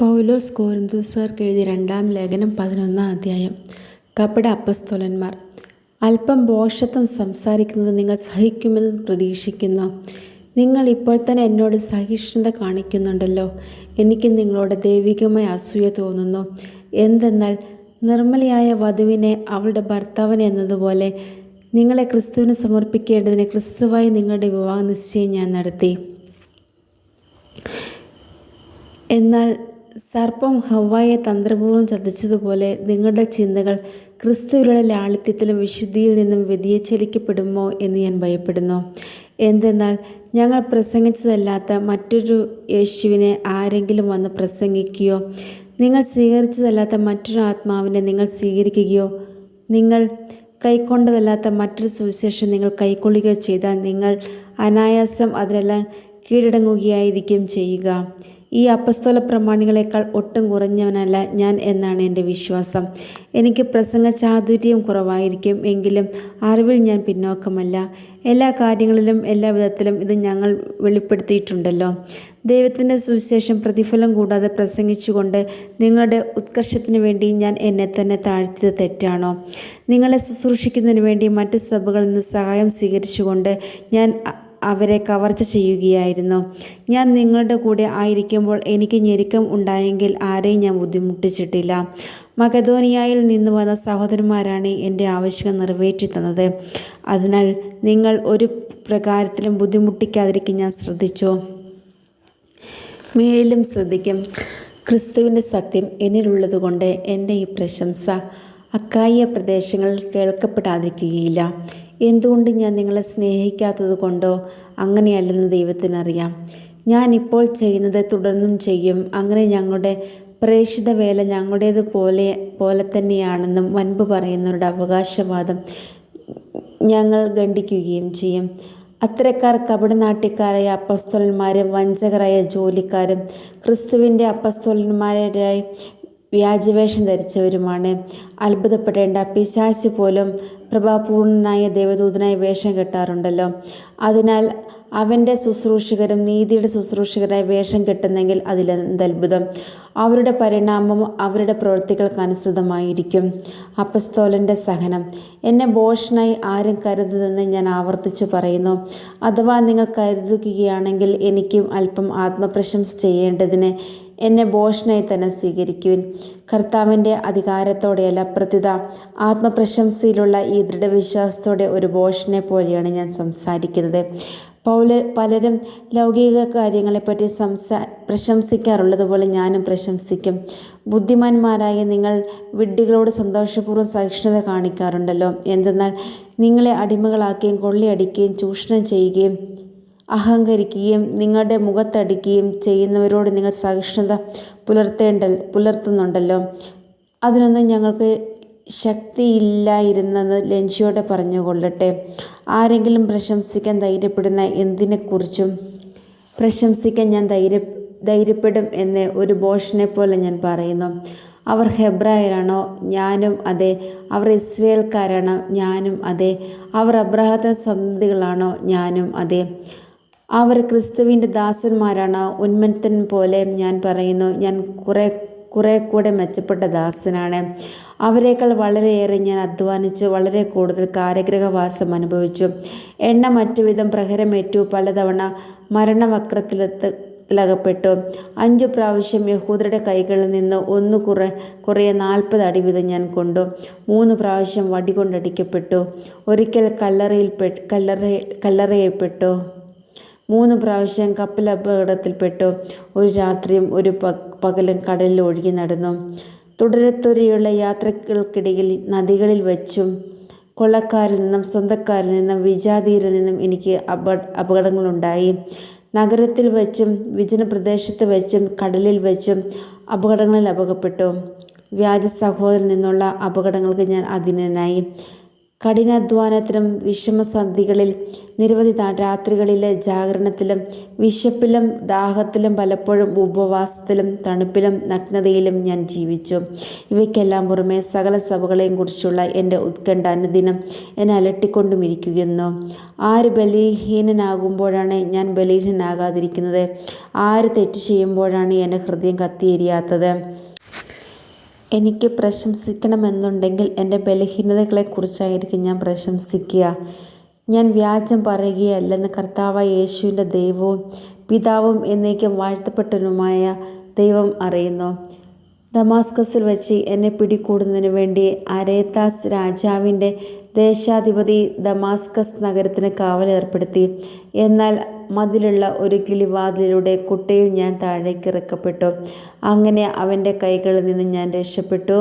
പൗലോസ് കോരിന്തോസുകാർക്ക് എഴുതിയ രണ്ടാം ലേഖനം പതിനൊന്നാം അധ്യായം. കപട അപ്പസ്തോലന്മാർ അല്പം ബോഷത്വം സംസാരിക്കുന്നത് നിങ്ങൾ സഹിക്കുമെന്ന് പ്രതീക്ഷിക്കുന്നു. നിങ്ങൾ ഇപ്പോൾ തന്നെ എന്നോട് സഹിഷ്ണുത കാണിക്കുന്നുണ്ടല്ലോ. എനിക്ക് നിങ്ങളോട് ദൈവികമായ അസൂയ തോന്നുന്നു. എന്തെന്നാൽ നിർമ്മലയായ വധുവിനെ അവളുടെ ഭർത്താവിനെ എന്നതുപോലെ നിങ്ങളെ ക്രിസ്തുവിന് സമർപ്പിക്കേണ്ടതിന് ക്രിസ്തുവായി നിങ്ങളുടെ വിവാഹ നിശ്ചയം ഞാൻ നടത്തി. എന്നാൽ സർപ്പം ഹവ്വായെ തന്ത്രപൂർവം ചതിച്ചതുപോലെ നിങ്ങളുടെ ചിന്തകൾ ക്രിസ്തുവിലുള്ള ലാളിത്യത്തിലും വിശുദ്ധിയിൽ നിന്നും വ്യതിയച്ചലിക്കപ്പെടുമോ എന്ന് ഞാൻ ഭയപ്പെടുന്നു. എന്തെന്നാൽ ഞങ്ങൾ പ്രസംഗിച്ചതല്ലാത്ത മറ്റൊരു യേശുവിനെ ആരെങ്കിലും വന്ന് പ്രസംഗിക്കുകയോ നിങ്ങൾ സ്വീകരിച്ചതല്ലാത്ത മറ്റൊരു ആത്മാവിനെ നിങ്ങൾ സ്വീകരിക്കുകയോ നിങ്ങൾ കൈക്കൊണ്ടതല്ലാത്ത മറ്റൊരു സുവിശേഷം നിങ്ങൾ കൈക്കൊള്ളുകയോ ചെയ്താൽ നിങ്ങൾ അനായാസം അതിലെല്ലാം കീഴടങ്ങുകയായിരിക്കും ചെയ്യുക. ഈ അപ്പസ്തോല പ്രമാണികളെക്കാൾ ഒട്ടും കുറഞ്ഞവനല്ല ഞാൻ എന്നാണ് എന്റെ വിശ്വാസം. എനിക്ക് പ്രസംഗ ചാതുര്യം കുറവായിരിക്കും എങ്കിലും അറിവിൽ ഞാൻ പിന്നോക്കമല്ല. എല്ലാ കാര്യങ്ങളിലും എല്ലാ വിധത്തിലും ഇത് ഞങ്ങൾ വെളിപ്പെടുത്തിയിട്ടുണ്ടല്ലോ. ദൈവത്തിന്റെ സുവിശേഷം പ്രതിഫലം കൂടാതെ പ്രസംഗിച്ചുകൊണ്ട് നിങ്ങളുടെ ഉത്കർഷത്തിന് വേണ്ടി ഞാൻ എന്നെ തന്നെ താഴ്ത്തിയത് തെറ്റാണോ? നിങ്ങളെ ശുശ്രൂഷിക്കുന്നതിന് വേണ്ടി മറ്റ് സഭകളിൽ നിന്ന് സഹായം സ്വീകരിച്ചുകൊണ്ട് ഞാൻ അവരെ കവർച്ച ചെയ്യുകയായിരുന്നു. ഞാൻ നിങ്ങളുടെ കൂടെ ആയിരിക്കുമ്പോൾ എനിക്ക് ഞെരുക്കം ഉണ്ടായെങ്കിൽ ആരെയും ഞാൻ ബുദ്ധിമുട്ടിച്ചിട്ടില്ല. മകധോനിയായിൽ നിന്ന് വന്ന സഹോദരന്മാരാണ് എന്റെ ആവശ്യങ്ങൾ നിറവേറ്റി തന്നത്. അതിനാൽ നിങ്ങൾ ഒരു പ്രകാരത്തിലും ബുദ്ധിമുട്ടിക്കാതിരിക്കാൻ ഞാൻ ശ്രദ്ധിച്ചു. മേലിലും ശ്രദ്ധിക്കും. ക്രിസ്തുവിന്റെ സത്യം എന്നിലുള്ളതുകൊണ്ട് എന്റെ ഈ പ്രശംസ അക്കായ പ്രദേശങ്ങളിൽ കേൾക്കപ്പെടാതിരിക്കുകയില്ല. എന്തുകൊണ്ട് ഞാൻ നിങ്ങളെ സ്നേഹിക്കാത്തത് കൊണ്ടോ? അങ്ങനെയല്ലെന്ന് ദൈവത്തിനറിയാം. ഞാൻ ഇപ്പോൾ ചെയ്യുന്നത് തുടർന്നും ചെയ്യും. അങ്ങനെ ഞങ്ങളുടെ പ്രേക്ഷിത വേല ഞങ്ങളുടേത് പോലെ പോലെ തന്നെയാണെന്നും മുൻപ് പറയുന്നവരുടെ അവകാശവാദം ഞങ്ങൾ ഖണ്ഡിക്കുകയും ചെയ്യും. അത്തരക്കാർ കപടനാട്ടിക്കാരായ അപ്പസ്തോലന്മാരും വഞ്ചകരായ ജോലിക്കാരും ക്രിസ്തുവിന്റെ അപ്പസ്തോലന്മാരായി വ്യാജവേഷം ധരിച്ചവരുമാണ്. അത്ഭുതപ്പെടേണ്ട പിശാശ് പോലും പ്രഭാപൂർണനായ ദേവദൂതനായി വേഷം കെട്ടാറുണ്ടല്ലോ. അതിനാൽ അവന്റെ ശുശ്രൂഷകരും നീതിയുടെ ശുശ്രൂഷകരായി വേഷം കെട്ടുന്നെങ്കിൽ അതിലെന്തത്ഭുതം അവരുടെ പരിണാമം അവരുടെ പ്രവൃത്തികൾക്ക് അനുസൃതമായിരിക്കും. അപ്പസ്തോലന്റെ സഹനം. എന്നെ ബോഷനായി ആരും കരുതുന്നതെന്ന് ഞാൻ ആവർത്തിച്ചു പറയുന്നു. അഥവാ നിങ്ങൾ കരുതുകയാണെങ്കിൽ എനിക്കും അല്പം ആത്മപ്രശംസ ചെയ്യേണ്ടതിന് എന്നെ ബോഷനായി തന്നെ സ്വീകരിക്കുവിൻ. കർത്താവിന്റെ അധികാരത്തോടെയല്ല പ്രത്യുത. ആത്മപ്രശംസയിലുള്ള ഈ ദൃഢവിശ്വാസത്തോടെ ഒരു ബോഷനെ പോലെയാണ് ഞാൻ സംസാരിക്കുന്നത്. പൗല പലരും ലൗകിക കാര്യങ്ങളെപ്പറ്റി സംസാ പ്രശംസിക്കാറുള്ളതുപോലെ ഞാനും പ്രശംസിക്കും. ബുദ്ധിമാന്മാരായ നിങ്ങൾ വിഡ്ഢികളോട് സന്തോഷപൂർവം സഹിഷ്ണുത കാണിക്കാറുണ്ടല്ലോ. എന്തെന്നാൽ നിങ്ങളെ അടിമകളാക്കുകയും കൊള്ളയടിക്കുകയും ചൂഷണം ചെയ്യുകയും അഹങ്കരിക്കുകയും നിങ്ങളുടെ മുഖത്തടിക്കുകയും ചെയ്യുന്നവരോട് നിങ്ങൾ സഹിഷ്ണുത പുലർത്തേണ്ട പുലർത്തുന്നുണ്ടല്ലോ. അതിനൊന്നും ഞങ്ങൾക്ക് ശക്തിയില്ലായിരുന്നെന്ന് ലഞ്ചിയോടെ പറഞ്ഞുകൊള്ളട്ടെ. ആരെങ്കിലും പ്രശംസിക്കാൻ ധൈര്യപ്പെടുന്ന എന്തിനെക്കുറിച്ചും പ്രശംസിക്കാൻ ഞാൻ ധൈര്യ ധൈര്യപ്പെടും എന്ന് ഒരു ബോഷനെ പോലെ ഞാൻ പറയുന്നു. അവർ ഹെബ്രായരാണോ? ഞാനും അതെ. അവർ ഇസ്രയേൽക്കാരാണോ? ഞാനും അതെ. അവർ അബ്രാഹത്തെ സന്തതികളാണോ? ഞാനും അതെ. അവർ ക്രിസ്തുവിന്റെ ദാസന്മാരാണ്. ഉന്മത്തൻ പോലെ ഞാൻ പറയുന്നു ഞാൻ കുറേ കുറേ കൂടെ മെച്ചപ്പെട്ട ദാസനാണ്. അവരെക്കാൾ വളരെയേറെ ഞാൻ അധ്വാനിച്ചു വളരെ കൂടുതൽ കാരഗ്രഹവാസം അനുഭവിച്ചു. എണ്ണ മറ്റു വിധം പ്രഹരമേറ്റു പലതവണ മരണവക്രത്തിലെത്ത് ലകപ്പെട്ടു അഞ്ചു പ്രാവശ്യം യഹൂദരുടെ കൈകളിൽ നിന്ന് ഒന്ന് കുറെ കുറേ നാൽപ്പത് അടി വീതം ഞാൻ കൊണ്ടു. മൂന്ന് പ്രാവശ്യം വടി കൊണ്ടടിക്കപ്പെട്ടു. ഒരിക്കൽ കല്ലറയിൽ കല്ലറ കല്ലറയപ്പെട്ടു മൂന്ന് പ്രാവശ്യം കപ്പലപകടത്തിൽപ്പെട്ടു ഒരു രാത്രിയും ഒരു പകലും കടലിൽ ഒഴുകി നടന്നു. തുടരത്തൊരിയുള്ള യാത്രകൾക്കിടയിൽ നദികളിൽ വച്ചും കൊള്ളക്കാരിൽ നിന്നും സ്വന്തക്കാരിൽ നിന്നും വിജാതിയിൽ നിന്നും എനിക്ക് അപ അപകടങ്ങളുണ്ടായി. നഗരത്തിൽ വച്ചും വിജന പ്രദേശത്ത് വച്ചും കടലിൽ വച്ചും അപകടങ്ങളിൽ അപകപ്പെട്ടു. വ്യാജ സഹോദരിൽ നിന്നുള്ള അപകടങ്ങൾക്ക് ഞാൻ അധീനനായി. കഠിനാധ്വാനത്തിലും വിഷമസന്ധികളിൽ നിരവധി രാത്രികളിലെ ജാഗരണത്തിലും വിശപ്പിലും ദാഹത്തിലും പലപ്പോഴും ഉപവാസത്തിലും തണുപ്പിലും നഗ്നതയിലും ഞാൻ ജീവിച്ചു. ഇവയ്ക്കെല്ലാം പുറമെ സകല സഭകളെയും കുറിച്ചുള്ള എന്റെ ഉത്കണ്ഠ അനുദിനം എന്നെ അലട്ടിക്കൊണ്ടുമിരിക്കുന്നു. ആര് ബലഹീനനാകുമ്പോഴാണ് ഞാൻ ബലഹീനനാകാതിരിക്കുന്നത്? ആര് തെറ്റ് ചെയ്യുമ്പോഴാണ് എന്റെ ഹൃദയം കത്തിയെരിയാത്തത്? എനിക്ക് പ്രശംസിക്കണമെന്നുണ്ടെങ്കിൽ എന്റെ ബലഹീനതകളെക്കുറിച്ചായിരിക്കും ഞാൻ പ്രശംസിക്കുക. ഞാൻ വ്യാജം പറയുകയല്ലെന്ന് കർത്താവായ യേശുവിന്റെ ദൈവവും പിതാവും എന്നേക്കും വാഴ്ത്തപ്പെട്ടനുമായ ദൈവം അറിയുന്നു. ദമാസ്കസിൽ വച്ച് എന്നെ പിടികൂടുന്നതിന് വേണ്ടി അരേത്താസ് രാജാവിന്റെ ദേശാധിപതി ദമാസ്കസ് നഗരത്തിന് കാവലേർപ്പെടുത്തി എന്നാൽ മതിലുള്ള ഒരു കിളിവാതിലിലൂടെ കുട്ടയിൽ ഞാൻ താഴേക്ക് ഇറക്കപ്പെട്ടു. അങ്ങനെ അവന്റെ കൈകളിൽ നിന്ന് ഞാൻ രക്ഷപ്പെട്ടു.